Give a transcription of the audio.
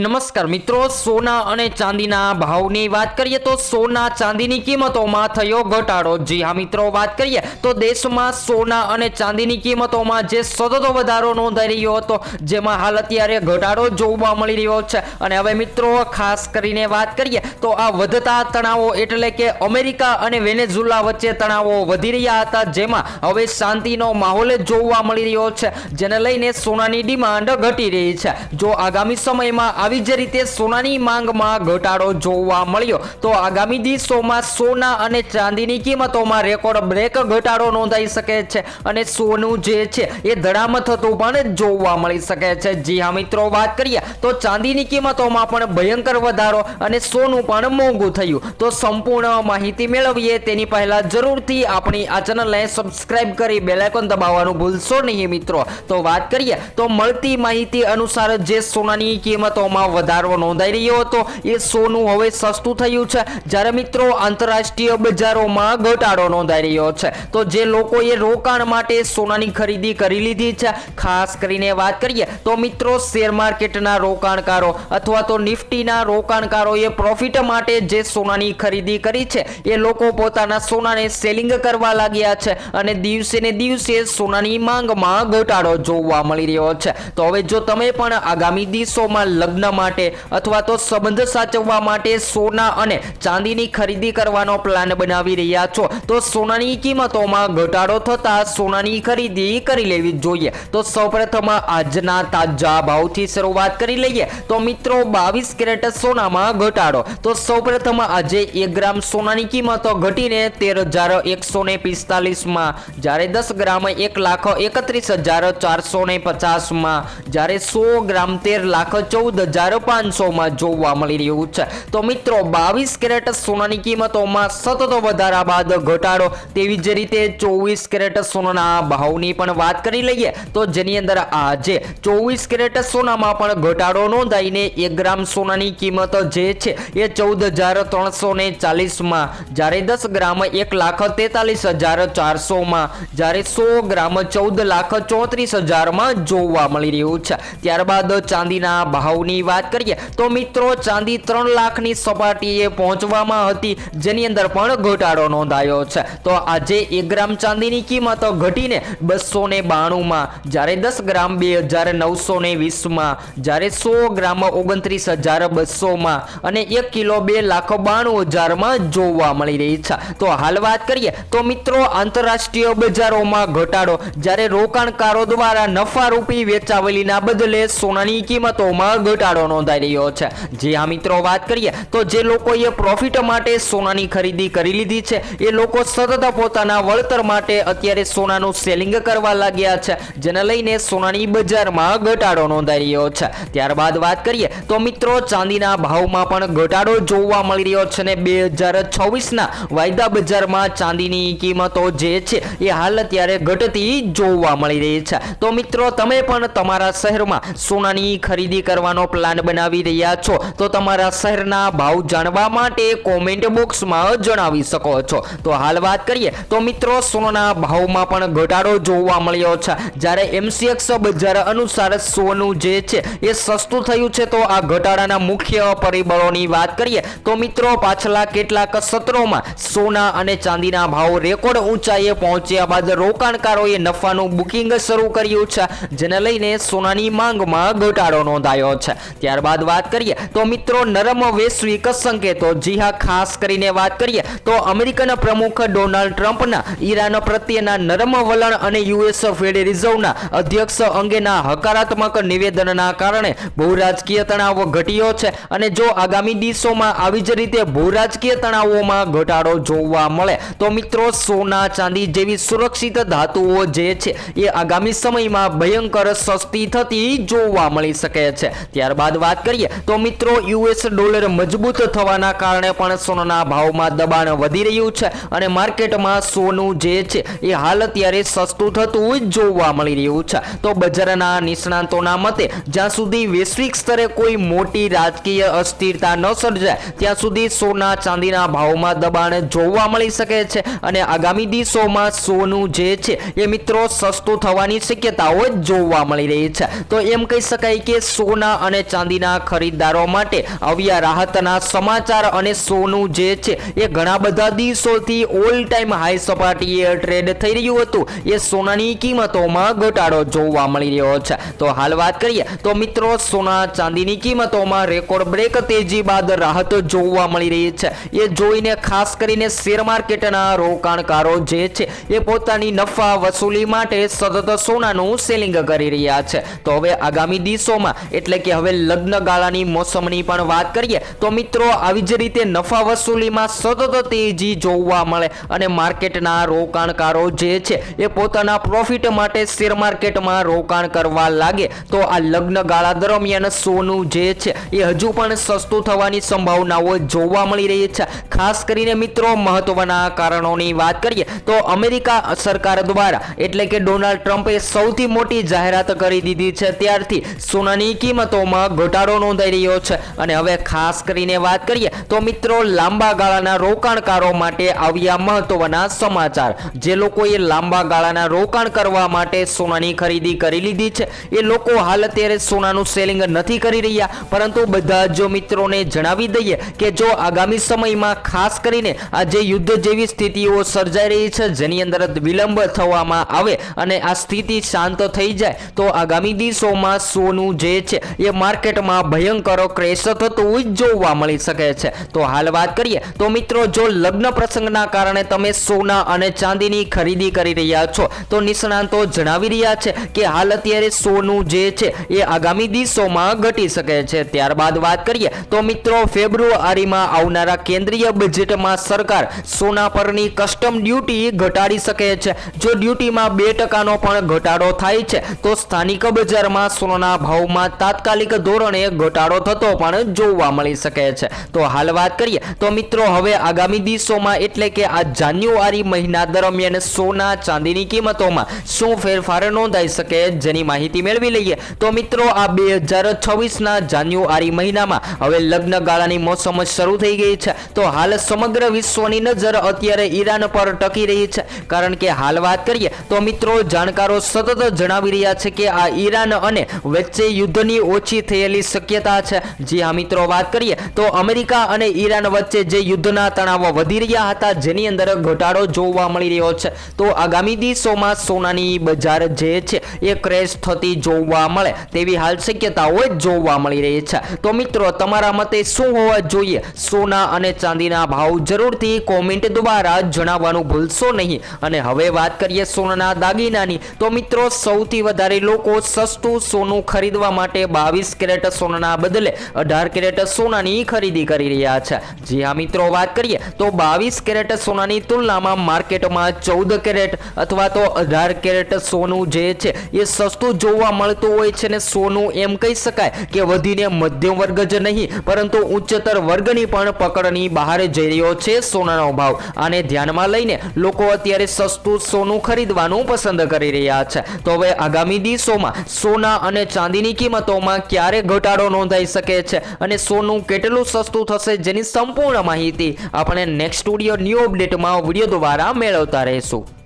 નમસ્કાર મિત્રો, સોના અને ચાંદીના ભાવની વાત કરીએ તો સોના ચાંદીની કિંમતોમાં થયો ઘટાડો. જી હા મિત્રો, વાત કરીએ તો દેશમાં સોના અને ચાંદીની કિંમતોમાં જે સતત વધારો નોંધાઈ રહ્યો હતો, જેમાં હાલ અત્યારે ઘટાડો જોવા મળી રહ્યો છે. અને હવે મિત્રો, ખાસ કરીને વાત કરીએ તો આ વધતા તણાવો એટલે કે અમેરિકા અને વેનેઝુલા વચ્ચે તણાવો વધી રહ્યા હતા, જેમાં હવે શાંતિનો માહોલ જોવા મળી રહ્યો છે, જેને લઈને સોનાની ડિમાન્ડ ઘટી રહી છે. જો આગામી સમયમાં આવી જ રીતે સોનાની માંગમાં ઘટાડો જોવા મળ્યો. તો આગામી દિવસોમાં સોના અને ચાંદીની કિંમતોમાં રેકોર્ડ બ્રેક ઘટાડો નોંધાઈ શકે છે અને સોનું જે છે એ ધડામ થતું પણ જોવા મળી શકે છે. જી હા, મિત્રો, વાત કરીએ તો ચાંદીની કિંમતોમાં પણ ભયંકર વધારો અને સોનું પણ મોંઘું થયું. તો સંપૂર્ણ માહિતી મેળવીએ તેની પહેલા જરૂરથી આપણી આ ચેનલને સબસ્ક્રાઇબ કરી બેલાઇકોન દબાવવાનું ભૂલશો નહીં, મિત્રો. તો વાત કરીએ તો મળતી માહિતી અનુસાર જે સોનાની કિંમતોમાં વધારો નોંધાઈ રહ્યો હતો. એ સોનું હવે સસ્તું થયું છે. જ્યારે મિત્રો આંતરરાષ્ટ્રીય બજારોમાં ઘટાડો નોંધાઈ રહ્યો છે. તો જે લોકોએ રોકાણ માટે સોનાની ખરીદી કરી લીધી છે, ખાસ કરીને વાત કરીએ તો મિત્રો શેર માર્કેટના રોકાણકારો અથવા તો નિફ્ટીના રોકાણકારોએ પ્રોફિટ માટે જે સોનાની ખરીદી કરી છે, એ લોકો પોતાના સોનાને સેલિંગ કરવા લાગ્યા છે અને દિવસે ને દિવસે સોનાની માંગમાં ઘટાડો જોવા મળી રહ્યો છે. તો હવે જો તમે પણ આગામી દિવસોમાં લગ્ન માટે અથવા તો સંબંધ સાચવવા માટે સોના અને ચાંદીની ખરીદી કરવાનો પ્લાન બનાવી રહ્યા છો. તો સોનાની કિંમતોમાં ઘટાડો થતાં સોનાની ખરીદી કરી લેવી જોઈએ. તો સૌપ્રથમ આજના તાજા ભાવથી શરૂઆત કરી લઈએ. તો મિત્રો, બાવીસ કેરેટ સોનામાં ઘટાડો. તો સૌપ્રથમ આજે એક ગ્રામ સોનાની કિંમત ઘટીને તેર હજાર એકસો ને પિસ્તાલીસમાં, જ્યારે દસ ગ્રામ એક લાખ એકત્રીસ હજાર ચારસો ને પચાસમાં, જ્યારે સો ગ્રામ તેર લાખ ચૌદ હજાર પાંચસોમાં જોવા મળી રહ્યું છે. તો મિત્રો, બાવીસ કેરેટ સોનાની કિંમતોમાં સતત વધારા બાદ ઘટાડો. તેવી જ રીતે ચોવીસ કેરેટ સોનાના ભાવની પણ વાત કરી લઈએ તો જેની અંદર આજે ચોવીસ કેરેટ સોનામાં પણ ઘટાડો નોંધાઈને એક ગ્રામ સોનાની કિંમત જે છે એ ચૌદ હજાર ત્રણસો ને ચાલીસમાં, જ્યારે દસ ગ્રામ એક લાખ તેતાલીસ હજાર ચારસોમાં, જ્યારે સો ગ્રામ ચૌદ લાખ ચોત્રીસ હજારમાં જોવા મળી રહ્યું છે. ત્યારબાદ ચાંદીના ભાવની વાત કરીએ, તો મિત્રો ચાંદી ત્રણ લાખની સપાટીએ પહોંચવામાં હતી, જેની અંદર પણ ઘટાડો નોંધાયો છે. તો આજે એક ગ્રામ ચાંદીની કિંમત ઘટીને બસો ને બાણુંમાં, જ્યારે દસ ગ્રામ બે હજાર નવસો ને વીસમાં, જ્યારે સો ગ્રામ ઓગણત્રીસ હજાર બસોમાં અને એક કિલો બે લાખ બાણું હજારમાં જોવા મળી રહી છે. તો હાલ વાત કરીએ, તો મિત્રો આંતરરાષ્ટ્રીય બજારોમાં ઘટાડો, જ્યારે રોકાણકારો દ્વારા નફા રૂપી વેચાવેલીના બદલે સોનાની કિંમતોમાં ઘટાડો નોંધાઈ રહ્યો છે. જે આ મિત્રો વાત કરીએ, તો જે લોકોએ પ્રોફિટ માટે સોનાની ખરીદી કરી લીધી છે, એ લોકો સતત પોતાના વળતર માટે અત્યારે સોનાનું સેલિંગ કરવા લાગ્યા છે, જેને લઈને સોનાની બજારમાં ઘટાડો નોંધાઈ રહ્યો છે. ત્યારબાદ વાત કરીએ, તો મિત્રો ચાંદીના ભાવમાં પણ ઘટાડો જોવા મળી રહ્યો છે ને બે હજાર છવ્વીસના વાયદા બજારમાં ચાંદીની કિંમતો જે છે, એ હાલ અત્યારે ઘટતી જોવા મળી રહી છે. તો મિત્રો, તમે પણ તમારા શહેરમાં સોનાની ખરીદી કરવાનો પ્લાન બનાવી રહ્યા છો. તો તમારા શહેરના ભાવ જાણવા માટે કોમેન્ટ બોક્સમાં જણાવી શકો છો. તો હાલ વાત કરીએ. તો મિત્રો સોનાના ભાવમાં પણ ઘટાડો જોવા મળ્યો છે. જ્યારે એમસીએક્સ બજાર અનુસાર સોનું જે છે, એ સસ્તું થયું છે. તો આ ઘટાડાના મુખ્ય પરિબળોની વાત કરીએ. તો મિત્રો, પાછલા કેટલાક સત્રોમાં સોના અને ચાંદીના ભાવ રેકોર્ડ ઊંચાઈએ પહોંચ્યા બાદ રોકાણકારોએ નફાનું બુકિંગ શરૂ કર્યું છે, જેને લઈને સોનાની માંગમાં ઘટાડો નોંધાયો છે. ત્યારબાદ વાત કરીએ તો મિત્રો નરમ વૈશ્વિક સંકેતો જી હા, ખાસ કરીને વાત કરીએ તો અમેરિકન પ્રમુખ ડોનાલ્ડ ટ્રમ્પના, ઈરાન પ્રત્યેના નરમ વલણ અને યુએસ ફેડ રિઝર્વના અધ્યક્ષ અંગેના હકારાત્મક નિવેદનના કારણે ભૂરાજકીય તણાવ ઘટ્યો છે. અને જો આગામી દિવસોમાં આવી જ રીતે ભૂરાજકીય તણાવોમાં ઘટાડો જોવા મળે, તો મિત્રો સોના, ચાંદી જેવી સુરક્ષિત ધાતુઓ જે છે, એ આગામી સમયમાં ભયંકર સસ્તી થતી જોવા મળી શકે છે. ત્યારબાદ વાત કરીએ તો મિત્રો યુએસ ડોલર મજબૂત થવાના કારણે પણ સોનાના ભાવમાં દબાણ વધી રહ્યું છે અને માર્કેટમાં સોનું જે છે, એ હાલ અત્યારે સસ્તું થતું જોવા મળી રહ્યું છે. તો બજારના નિષ્ણાંતોના મતે, જ્યાં સુધી વૈશ્વિક સ્તરે કોઈ મોટી રાજકીય અસ્થિરતા ન સર્જાય, ત્યાં સુધી સોના ચાંદીના ભાવમાં દબાણ જોવા મળી શકે છે અને આગામી દિવસોમાં સોનું જે છે, એ મિત્રો સસ્તું થવાની શક્યતાઓ જોવા મળી રહી છે. તો એમ કહી શકાય કે સોના અને ચાંદીના ખરીદદારો માટે આવ્યા રાહતના સમાચાર અને સોનું જે છે, એ ઘણા બધા દિવસોથી ઓલ ટાઈમ હાઈ સપાટીએ ટ્રેડ થઈ રહ્યું હતું. એ સોનાની કિંમતોમાં ઘટાડો જોવા મળી રહ્યો છે. તો હાલ વાત કરીએ, તો મિત્રો સોના ચાંદીની કિંમતોમાં રેકોર્ડ બ્રેક તેજી બાદ રાહત જોવા મળી રહી છે. એ જોઈને ખાસ કરીને શેર માર્કેટના રોકાણકારો જે છે, એ પોતાની નફા વસૂલી માટે સતત સોનાનું સેલિંગ કરી રહ્યા છે. તો હવે આગામી દિવસોમાં, એટલે કે હવે લગ્ન ગાળાની મોસમની પણ વાત કરીએ, તો મિત્રો આવી જ રીતે નફા વસૂલીમાં સતત તેજી જોવા મળે અને માર્કેટના રોકાણકારો જે છે, એ પોતાના પ્રોફિટ માટે શેર માર્કેટમાં રોકાણ કરવા લાગે. તો આ લગ્ન ગાળા દરમિયાન સોનું જે છે, એ હજુ પણ સસ્તું થવાની સંભાવનાઓ જોવા મળી રહી છે. ખાસ કરીને મિત્રો મહત્વના કારણોની વાત કરીએ, તો અમેરિકા સરકાર દ્વારા, એટલે કે ડોનાલ્ડ ટ્રમ્પે સૌથી મોટી જાહેરાત કરી દીધી છે, ત્યારથી સોનાની કિંમતોમાં ઘટાડો નોંધાઈ રહ્યો છે. અને હવે ખાસ કરીને વાત કરીએ તો મિત્રો લાંબા ગાળાના રોકાણકારો માટે આવ્યા મહત્વના સમાચાર. જે લોકોએ લાંબા ગાળાના રોકાણ કરવા માટે સોનાની ખરીદી કરી લીધી છે. એ લોકો હાલ અત્યારે સોનાનું સેલિંગ નથી કરી રહ્યા. પરંતુ બધા જો મિત્રોને જણાવી દઈએ કે જો આગામી સમયમાં ખાસ કરીને આ જે યુદ્ધ જેવી સ્થિતિઓ સર્જાઈ રહી છે, જેની અંદર વિલંબ થવામાં આવે અને આ સ્થિતિ શાંત થઈ જાય, તો આગામી દિવસોમાં સોનું જે છે, એ માર્કેટમાં ભયંકર ક્રેશ થતું જોવા મળી શકે છે. તો હાલ વાત કરીએ, તો મિત્રો જો લગ્ન પ્રસંગના કારણે તમે સોના અને ચાંદીની ખરીદી કરી રહ્યા છો, તો નિષ્ણાંતો જણાવી રહ્યા છે કે હાલ અત્યારે સોનું જે છે એ આગામી દિવસોમાં ઘટી શકે છે. ત્યારબાદ વાત કરીએ, તો મિત્રો ફેબ્રુઆરીમાં આવનારા કેન્દ્રીય બજેટમાં સરકાર સોના પરની કસ્ટમ ડ્યુટી ઘટાડી શકે છે. જો ડ્યુટીમાં બે ટકાનો પણ ઘટાડો થાય છે, તો સ્થાનિક બજારમાં સોનાના ભાવમાં તાત્કાલિક ધોરણે ઘટાડો થતો પણ જોવા મળી શકે છે. તો હાલ વાત કરીએ, તો મિત્રો હવે આગામી દિવસોમાં એટલે કે આ જાન્યુઆરી મહિના દરમિયાન સોના ચાંદીની કિંમતોમાં શું ફેરફાર નોંધાઈ શકે જેની માહિતી મેળવી લઈએ. તો મિત્રો, આ બે હજાર છવ્વીસના જાન્યુઆરી મહિનામાં હવે લગ્ન ગાળાની મોસમ શરૂ થઈ ગઈ છે. તો હાલ સમગ્ર વિશ્વની નજર અત્યારે ઈરાન પર ટકી રહી છે. કારણ કે હાલ વાત કરીએ, તો મિત્રો જાણકારો સતત જણાવી રહ્યા છે કે આ ઈરાન અને વચ્ચે યુદ્ધની ઓછી થયેલી શક્યતા છે. જી હા, મિત્રો, વાત કરીએ તો અમેરિકા અને ઈરાન વચ્ચે જે યુદ્ધના તણાવ વધી રહ્યા હતા, જેની અંદર ઘટાડો જોવા મળી રહ્યો છે. તો આગામી દિવસોમાં સોનાની બજાર જે છે, એ ક્રેશ થતી જોવા મળે તેવી હાલ શક્યતાઓ જોવા મળી રહી છે. તો મિત્રો, તમારા મતે શું હોવા જોઈએ? સોના અને ચાંદીના ભાવ જરૂરથી કોમેન્ટ દ્વારા જણાવવાનું ભૂલશો નહીં. અને હવે વાત કરીએ સોનાના દાગીનાની. તો મિત્રો, સૌથી વધારે લોકો સસ્તું સોનું ખરીદવા માટે બાવીસ કેરેટ સોનાના બદલે અઢાર કેરેટ સોનાની ખરીદી કરી રહ્યા છે. જી હા મિત્રો, વાત કરીએ તો બાવીસ કેરેટ સોનાની તુલનામાં માર્કેટમાં ચૌદ કેરેટ અથવા તો અઢાર કેરેટ સોનું જે છે, એ સસ્તું જોવા મળતું હોય છે ને સોનું એમ કહી શકાય કે વધીને મધ્યમ વર્ગ જ નહીં, પરંતુ ઉચ્ચતર વર્ગની પણ પકડની બહાર જઈ રહ્યો છે સોનાનો ભાવ. આને ધ્યાનમાં લઈને લોકો અત્યારે સસ્તું સોનું ખરીદવાનું પસંદ કરી રહ્યા છે. તો હવે આગામી દિવસોમાં સોના અને ચાંદીની કિંમતોમાં ક્યારે ઘટાડો નોંધાઈ શકે છે અને સોનું કેટલું સસ્તું થશે જેની સંપૂર્ણ માહિતી આપણે નેક્સ્ટ સ્ટુડિયો ન્યૂ અપડેટમાં વીડિયો દ્વારા મેળવતા રહીશું.